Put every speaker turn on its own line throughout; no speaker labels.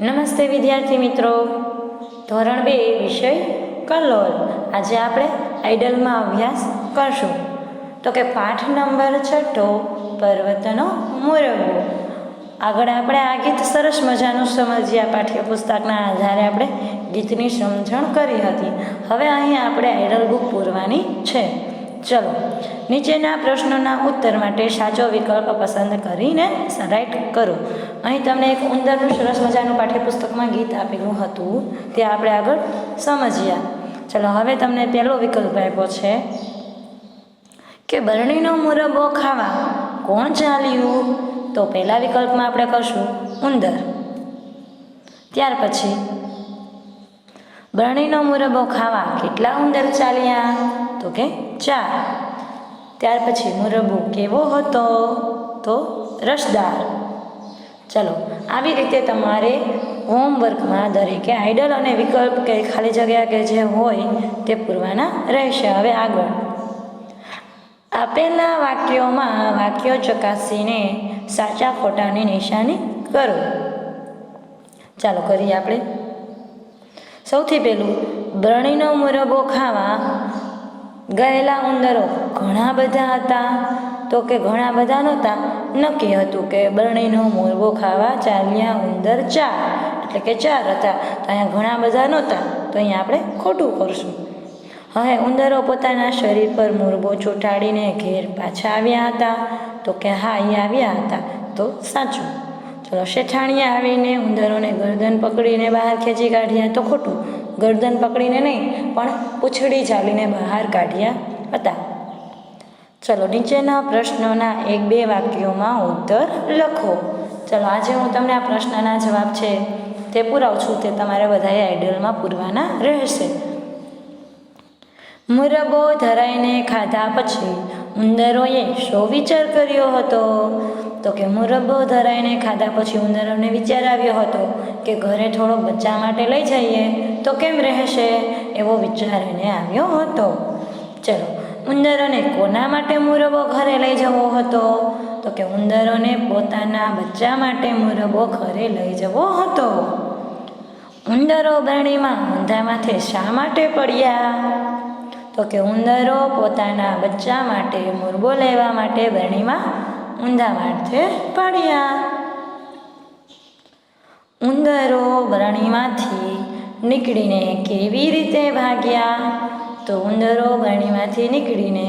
નમસ્તે વિદ્યાર્થી મિત્રો. ધોરણ બે, વિષય કલોલ. આજે આપણે આઈડલમાં અભ્યાસ કરશું. તો કે પાઠ નંબર છઠ્ઠો, પર્વતનો મુરગો આગળ આપણે આ ગીત સરસ મજાનું સમજ્યા પાઠ્યપુસ્તકના આધારે આપણે ગીતની સમજણ કરી હતી. હવે અહીં આપણે આઈડલ બુક પૂરવાની છે. ચલો, નીચેના પ્રશ્નોના ઉત્તર માટે સાચો વિકલ્પ પસંદ કરીને રાઈટ કરો. અહીં તમને એક ઉંદરનું સરસ મજાનું પાઠ્યપુસ્તકમાં ગીત આપેલું હતું, તે આપણે આગળ સમજ્યા ચલો, હવે તમને પહેલો વિકલ્પ આપ્યો છે કે બરણીનો મુરબ્બો ખાવા કોણ ચાલ્યું? તો પહેલા વિકલ્પમાં આપણે કરશું ઉંદર. ત્યાર પછી, બરણીનો મુરબ્બો ખાવા કેટલા ઉંદર ચાલ્યા? તો કે ચાર. ત્યાર પછી મુરબ્બો કેવો હતો? તો રસદાર. ચલો, આવી રીતે તમારે હોમવર્કમાં દરેકે આઈડલ અને વિકલ્પ કે ખાલી જગ્યા કે જે હોય તે પૂરવાના રહેશે. હવે આગળ. આપેલા વાક્યોમાં વાક્યો ચકાસીને સાચા ખોટાની નિશાની કરો. ચાલો કરીએ આપણે. સૌથી પહેલું, બ્રણીનો મુરબ્બો ખાવા ગયેલા ઉંદરો ઘણા બધા હતા. તો કે ઘણા બધા નહોતા. નક્કી હતું કે બરણીનો મોરબો ખાવા ચાલ્યા ઉંદર ચાર. એટલે કે ચાર હતા. તો અહીંયા ઘણા બધા નહોતા. તો અહીંયા આપણે ખોટું કરશું. હવે ઉંદરો પોતાના શરીર પર મોરબો ચોંટાડીને ઘેર પાછા આવ્યા હતા. તો કે હા એ આવ્યા હતા. તો સાચું. ચલો શેઠાણીએ આવીને ઉંદરોને ગરદન પકડીને બહાર ખેંચી કાઢ્યા તો ખોટું. ગરદન પકડીને નહીં, પણ પૂંછડી ચાલીને બહાર કાઢ્યા હતા. ચલો, નીચેના પ્રશ્નોના એક બે વાક્યોમાં ઉત્તર લખો. ચલો, આજે હું તમને આ પ્રશ્નના જવાબ છે તે પુરાવું છું, તે તમારે બધાએ આઈડલમાં પૂરવાના રહેશે. મુરબ્બો ધરાઈને ખાધા પછી ઉંદરોએ શો વિચાર કર્યો હતો? તો કે મુરબ્બો ધરાઈને ખાધા પછી ઉંદરોને વિચાર આવ્યો હતો કે ઘરે થોડો બચ્ચા માટે લઈ જઈએ, તો કેમ રહેશે? એવો વિચાર એને આવ્યો હતો. ચલો, ઉંદરોને કોના માટે મુરબ્બો ઘરે લઈ જવો હતો? તો કે ઉંદરોને પોતાના બચ્ચા માટે મુરબ્બો ઘરે લઈ જવો હતો. ઉંદરો બરણીમાં ઊંધામાંથી શા માટે પડ્યા? તો કે ઉંદરો પોતાના બચ્ચા માટે મુરબો લેવા માટે બરણીમાં ઊંધા માથે પડ્યા. ઉંદરો વરણીમાંથી નીકળીને કેવી રીતે ભાગ્યા? તો ઉંદરો વરણીમાંથી નીકળીને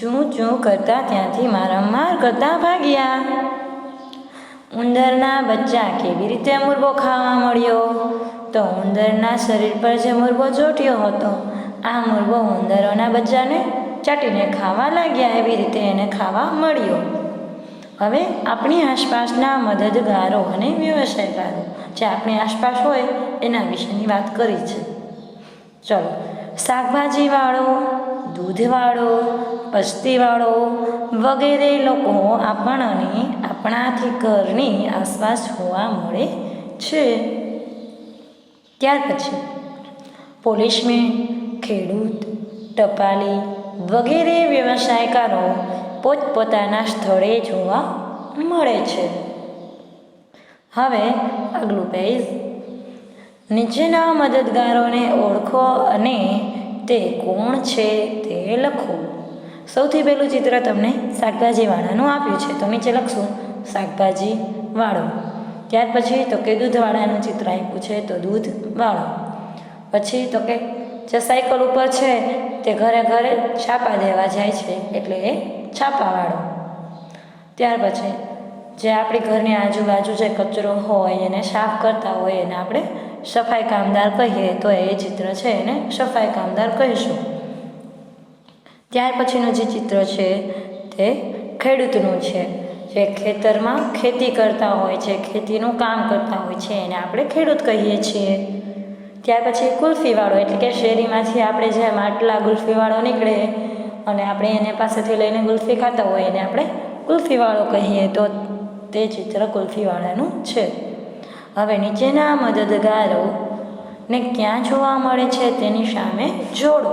ચૂં ચૂં કરતા ત્યાંથી મારમાર કરતા ભાગ્યા. ઉંદરના બચ્ચા કેવી રીતે મુરબો ખાવા મળ્યો? તો ઉંદરના શરીર પર જે મુરબો ચોટ્યો હતો, આ મુરબો ઉંદરોના બચ્ચાને ચાટીને ખાવા લાગ્યા, એવી રીતે એને ખાવા મળ્યો. હવે આપણી આસપાસના મદદગારો અને વ્યવસાયકારો, જે આપણી આસપાસ હોય, એના વિશેની વાત કરી છે. ચલો, શાકભાજીવાળો, દૂધવાળો, પસ્તીવાળો વગેરે લોકો આપણને આપણાથી ઘરની આસપાસ જોવા મળે છે. ત્યાર પછી પોલીસમેન ખેડૂત, ટપાલી વગેરે વ્યવસાયકારો પોતપોતાના સ્થળે જોવા મળે છે. હવે આગલું પેજ. નીચેના મદદગારોને ઓળખો અને તે કોણ છે તે લખો. સૌથી પહેલું ચિત્ર તમને શાકભાજીવાળાનું આપ્યું છે. તો નીચે લખશું, શાકભાજીવાળો. ત્યાર પછી તો કે દૂધવાળાનું ચિત્ર આપ્યું છે, તો દૂધવાળો. પછી તો કે, જે સાયકલ ઉપર છે તે ઘરે ઘરે છાપા દેવા જાય છે, એટલે એ છાપાવાળો. ત્યાર પછી જે આપણી ઘરની આજુબાજુ જે કચરો હોય એને સાફ કરતા હોય એને આપણે સફાઈ કામદાર કહીએ તો એ ચિત્ર છે એને સફાઈ કામદાર કહીશું. ત્યાર પછીનું જે ચિત્ર છે તે ખેડૂતનું છે. જે ખેતરમાં ખેતી કરતા હોય છે, ખેતીનું કામ કરતા હોય છે એને આપણે ખેડૂત કહીએ છીએ. ત્યાર પછી કુલ્ફીવાળો એટલે કે શેરીમાંથી આપણે જે માટલા ગુલ્ફીવાળો નીકળે અને આપણે એને પાસેથી લઈને ગુલ્ફી ખાતા હોય એને આપણે કુલ્ફીવાળો કહીએ તો તે ચિત્ર કુલ્ફીવાળાનું છે. હવે નીચેના મદદગારો ને ક્યાં જોવા મળે છે તેની સામે જોડો.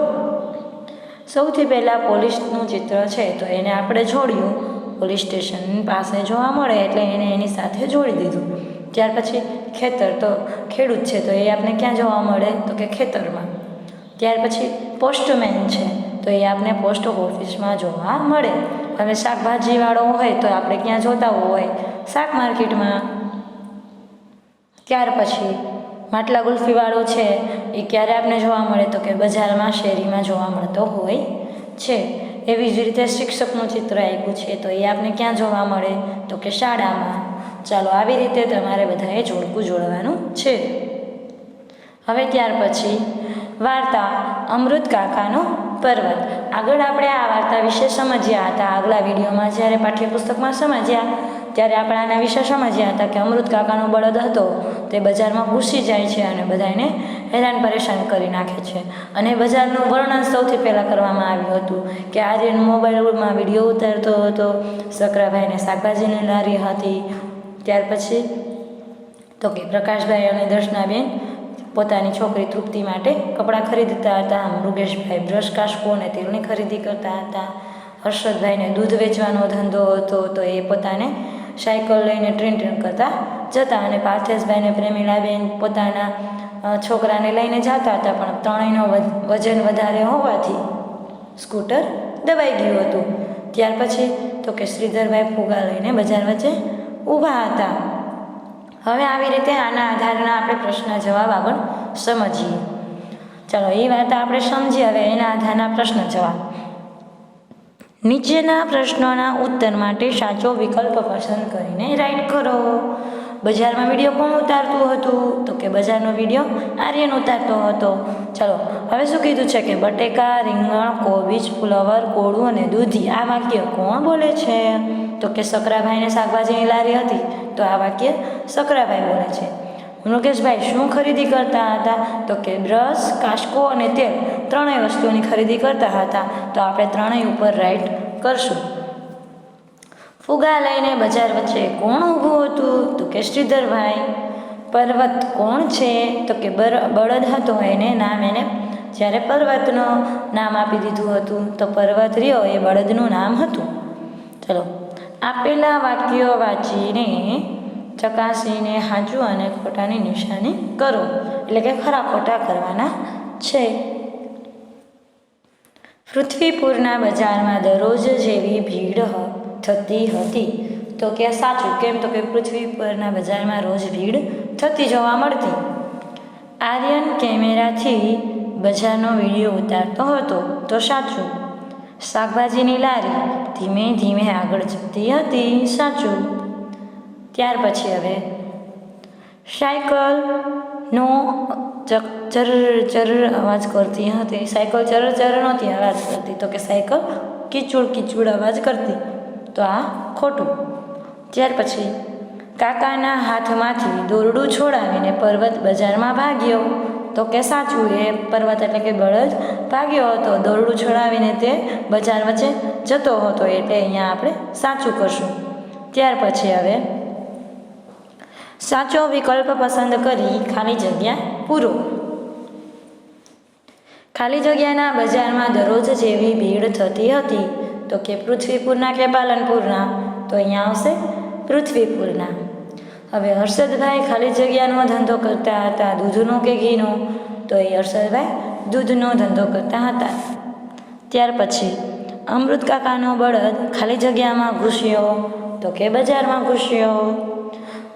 સૌથી પહેલાં પોલીસનું ચિત્ર છે તો એને આપણે જોડ્યું. પોલીસ સ્ટેશન પાસે જોવા મળે એટલે એને એની સાથે જોડી દીધું. ત્યાર પછી ખેતર તો ખેડૂત છે તો એ આપણે ક્યાં જોવા મળે? તો કે ખેતરમાં. ત્યાર પછી પોસ્ટમેન છે. તો એ આપને પોસ્ટ ઓફિસમાં જોવા મળે. હવે શાકભાજીવાળો હોય તો આપણે ક્યાં જોતા હોય? શાક માર્કેટમાં. ત્યાર પછી માટલા ગુલ્ફીવાળો છે, એ ક્યારે આપણે જોવા મળે? તો કે બજારમાં, શેરીમાં જોવા મળતો હોય છે. એવી જ રીતે શિક્ષકનું ચિત્ર આપ્યું છે, તો એ આપણે ક્યાં જોવા મળે? તો કે શાળામાં. ચાલો, આવી રીતે તમારે બધાએ જોડકું જોડવાનું છે. હવે ત્યાર પછી વાર્તા. અમૃત કાકાનો પર્વત. આગળ આપણે આ વાર્તા વિશે સમજ્યા હતા. આગલા વિડીયોમાં જ્યારે પાઠ્યપુસ્તકમાં સમજ્યા, ત્યારે આપણે આના વિશે સમજ્યા હતા કે અમૃત કાકાનો બળદ હતો, તે બજારમાં ઘૂસી જાય છે અને બધાને હેરાન પરેશાન કરી નાખે છે. અને બજારનું વર્ણન સૌથી પહેલાં કરવામાં આવ્યું હતું કે આર્યન મોબાઈલમાં વીડિયો ઉતારતો હતો, સકરાભાઈને શાકભાજીની લારી હતી. ત્યાર પછી તો કે પ્રકાશભાઈ અને દર્શનાબેન પોતાની છોકરી તૃપ્તિ માટે કપડાં ખરીદતા હતા. મૃગેશભાઈ બ્રશ કાશકો અને તેલની ખરીદી કરતા હતા. હર્ષદભાઈને દૂધ વેચવાનો ધંધો હતો તો એ પોતાને સાયકલ લઈને ટ્રેન ટ્રેન કરતા જતા અને પાર્થેશભાઈને પ્રેમીલાબેન પોતાના છોકરાને લઈને જતા હતા. પણ ત્રણેયનો વજન વધારે હોવાથી સ્કૂટર દબાઈ ગયું હતું. ત્યાર પછી તો કે શ્રીધરભાઈ ફુગા લઈને બજાર વચ્ચે ઊભા હતા. હવે આવી રીતે આના આધારના આપણે પ્રશ્ન જવાબ આગળ સમજીએ. ચાલો, એ વાત આપણે સમજીએ હવે એના આધારના પ્રશ્ન જવાબ. નીચેના પ્રશ્નોના ઉત્તર માટે સાચો વિકલ્પ પસંદ કરીને રાઈટ કરો. બજારમાં વીડિયો કોણ ઉતારતું હતું? તો કે બજારનો વીડિયો આર્યન ઉતારતો હતો. ચલો, હવે શું કીધું છે કે બટેકા, રીંગણ, કોબીજ, ફ્લાવર, કોળું અને દૂધી આ વાક્ય કોણ બોલે છે? તો કે સકરાભાઈને શાકભાજીની લારી હતી, તો આ વાક્ય સકરાભાઈ બોલે છે. મુકેશભાઈ શું ખરીદી કરતા હતા? તો કે બ્રશ કાશકો અને તેલ ત્રણેય વસ્તુઓની ખરીદી કરતા હતા. તો આપણે ત્રણેય ઉપર રાઈટ કરશું. ફુગા લઈને બજાર વચ્ચે કોણ ઊભું હતું? તો કે શ્રીધરભાઈ. પર્વત કોણ છે? તો કે બળદ હતો એને નામ, એને જ્યારે પર્વતનું નામ આપી દીધું હતું, તો પર્વત રહ્યો એ બળદનું નામ હતું. ચલો આપેલા વાક્યો વાંચીને ચકાસીને સાચું અને ખોટાની નિશાની કરો. એટલે કે ખરા ખોટા કરવાના છે. પૃથ્વીપુરના બજારમાં દરરોજ જેવી ભીડ થતી હતી. તો કે સાચું? કેમ તો કે પૃથ્વી પરના બજારમાં રોજ ભીડ થતી જોવા મળતી. આર્યન કેમેરાથી બજારનો વીડિયો ઉતારતો હતો. તો સાચું? શાકભાજીની લારી ધીમે ધીમે આગળ જતી હતી સાચું. ત્યાર પછી હવે સાયકલનો ચર ચર અવાજ કરતી હતી. સાયકલ ચર ચર નહોતી અવાજ કરતી. તો કે સાયકલ કીચુડ, કિચુડ અવાજ કરતી. તો આ ખોટું. ત્યાર પછી કાકાના હાથમાંથી દોરડું છોડાવીને પર્વત બજારમાં ભાગ્યો. તો કે સાચું એ પર્વત એટલે કે બળદ ભાગ્યો હતો. દોરડું છોડાવીને તે બજાર વચ્ચે જતો હતો એટલે અહીંયા આપણે સાચું કરશું. ત્યાર પછી હવે સાચો વિકલ્પ પસંદ કરી ખાલી જગ્યા પૂરો. ખાલી જગ્યાના બજારમાં દરરોજ જેવી ભીડ થતી હતી. તો કે પૃથ્વીપુરના કે પાલનપુરના? તો અહીંયા આવશે પૃથ્વીપુરના. હવે હર્ષદભાઈ ખાલી જગ્યાનો ધંધો કરતા હતા, દૂધનો કે ઘીનો? તો એ હર્ષદભાઈ દૂધનો ધંધો કરતા હતા. ત્યાર પછી અમૃત કાકાનો બળદ ખાલી જગ્યામાં ઘૂસ્યો. તો કે બજારમાં ઘૂસ્યો?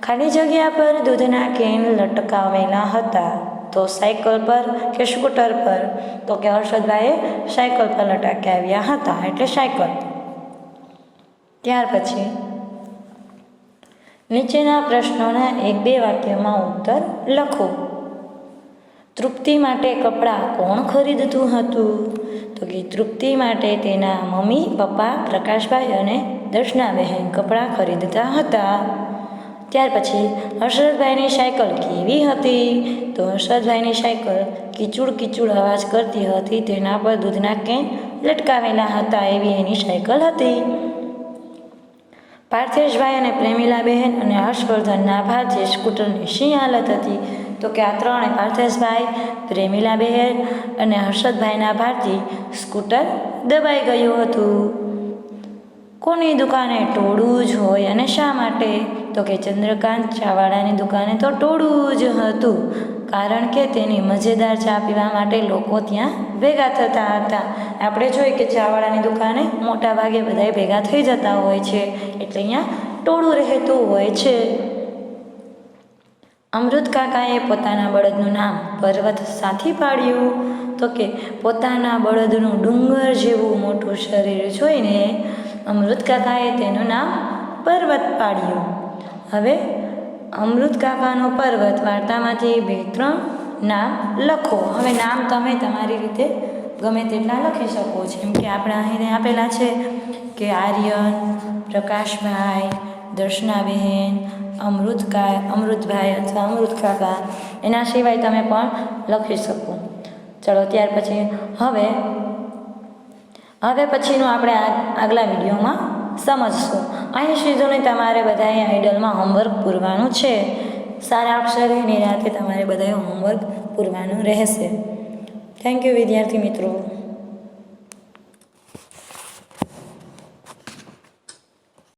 ખાલી જગ્યા પર દૂધના કેન લટકાવેલા હતા. તો સાયકલ પર કે સ્કૂટર પર? તો કે હર્ષદભાઈએ સાયકલ પર લટકાવ્યા હતા, એટલે સાયકલ. ત્યાર પછી નીચેના પ્રશ્નોના એક બે વાક્યમાં ઉત્તર લખો. તૃપ્તિ માટે કપડાં કોણ ખરીદતું હતું? તો કે તૃપ્તિ માટે તેના મમ્મી, પપ્પા, પ્રકાશભાઈ અને દર્શનાબહેન કપડાં ખરીદતા હતા. ત્યાર પછી હર્ષદભાઈની સાયકલ કેવી હતી? તો હર્ષદભાઈની સાયકલ કિચુડ કીચુડ અવાજ કરતી હતી, તેના પર દૂધના કેન લટકાવેલા હતા એવી એની સાયકલ હતી. પાર્થેશભાઈ અને પ્રેમિલાબહેન અને હર્ષવર્ધનના ભારતીય સ્કૂટરની શી હાલત હતી? તો કે આ ત્રણે પાર્થેશભાઈ પ્રેમિલાબહેન અને હર્ષદભાઈના ભારતી સ્કૂટર દબાઈ ગયું હતું. કોની દુકાને ટોળું જ હોય અને શા માટે? તો કે ચંદ્રકાંત ચાવાળાની દુકાને તો ટોળું જ હતું. કારણ કે તેની મજેદાર ચા પીવા માટે લોકો ત્યાં ભેગા થતા હતા. આપણે જોઈએ કે ચાવાળાની દુકાને મોટા ભાગે બધાએ ભેગા થઈ જતા હોય છે. એટલે અહીંયા ટોળું રહેતું હોય છે. અમૃત કાકાએ પોતાના બળદનું નામ પર્વત સાથી પાડ્યું. તો કે પોતાના બળદનું ડુંગર જેવું મોટું શરીર જોઈને અમૃત કાકાએ તેનું નામ પર્વત પાડ્યું. હવે અમૃત કાકાનો પર્વત વાર્તામાંથી બે ત્રણ નામ લખો. હવે નામ તમે તમારી રીતે ગમે તેટલા લખી શકો છો. જેમ કે આપણે અહીં આપેલા છે કે આર્યન પ્રકાશભાઈ દર્શનાબહેન અમૃતકા અમૃતભાઈ અથવા અમૃત કાકા. એના સિવાય તમે પણ લખી શકો. ચલો, ત્યાર પછી હવે હવે પછીનું આપણે આગલા વિડીયોમાં સમજશું. અહીં સીધું તમારે બધાએ આઈડલમાં હોમવર્ક પૂરવાનું છે. સારા અક્ષરે નિરાતે તમારે બધાએ હોમવર્ક પૂરવાનું રહેશે. થેન્ક યુ વિદ્યાર્થી મિત્રો.